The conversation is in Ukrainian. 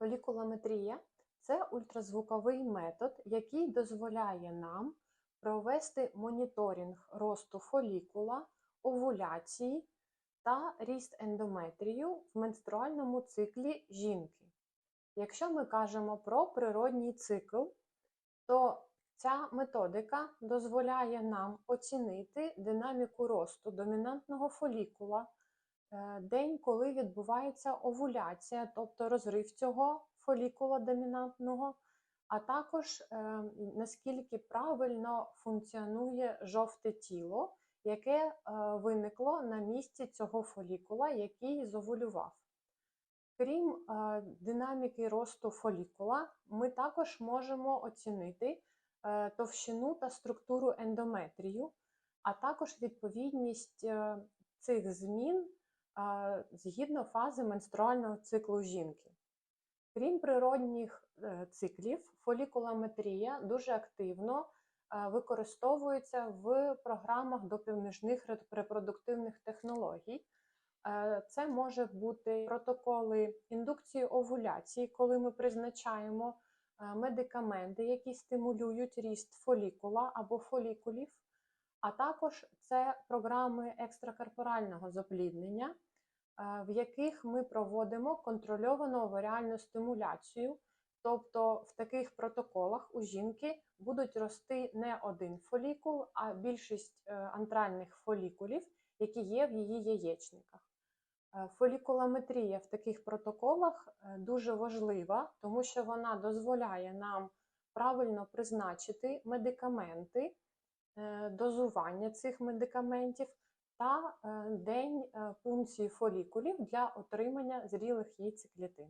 Фолікулометрія це ультразвуковий метод, який дозволяє нам провести моніторинг росту фолікула, овуляції та ріст ендометрію в менструальному циклі жінки. Якщо ми кажемо про природній цикл, то ця методика дозволяє нам оцінити динаміку росту домінантного фолікула, день, коли відбувається овуляція, тобто розрив цього фолікула домінантного, а також е, наскільки правильно функціонує жовте тіло, яке е, виникло на місці цього фолікула, який зовулював. Крім е, динаміки росту фолікула, ми також можемо оцінити е, товщину та структуру ендометрію, а також відповідність е, цих змін е, згідно фази менструального циклу жінки. Крім природних е, циклів, фолікулометрія дуже активно е, використовується в програмах допоміжних репродуктивних технологій. Е, Це може бути протоколи індукції овуляції, коли ми призначаємо медикаменти, які стимулюють ріст фолікула або фолікулів, а також це програми екстракорпорального запліднення, в яких ми проводимо контрольовану оваріальну стимуляцію. Тобто в таких протоколах у жінки будуть рости не один фолікул, а більшість е, антральних фолікулів, які є в її яєчниках. Е, Фолікулометрія в таких протоколах е, дуже важлива, тому що вона дозволяє нам правильно призначити медикаменти, е, дозування цих медикаментів та е, день е, пункції фолікулів для отримання зрілих яйцеклітин.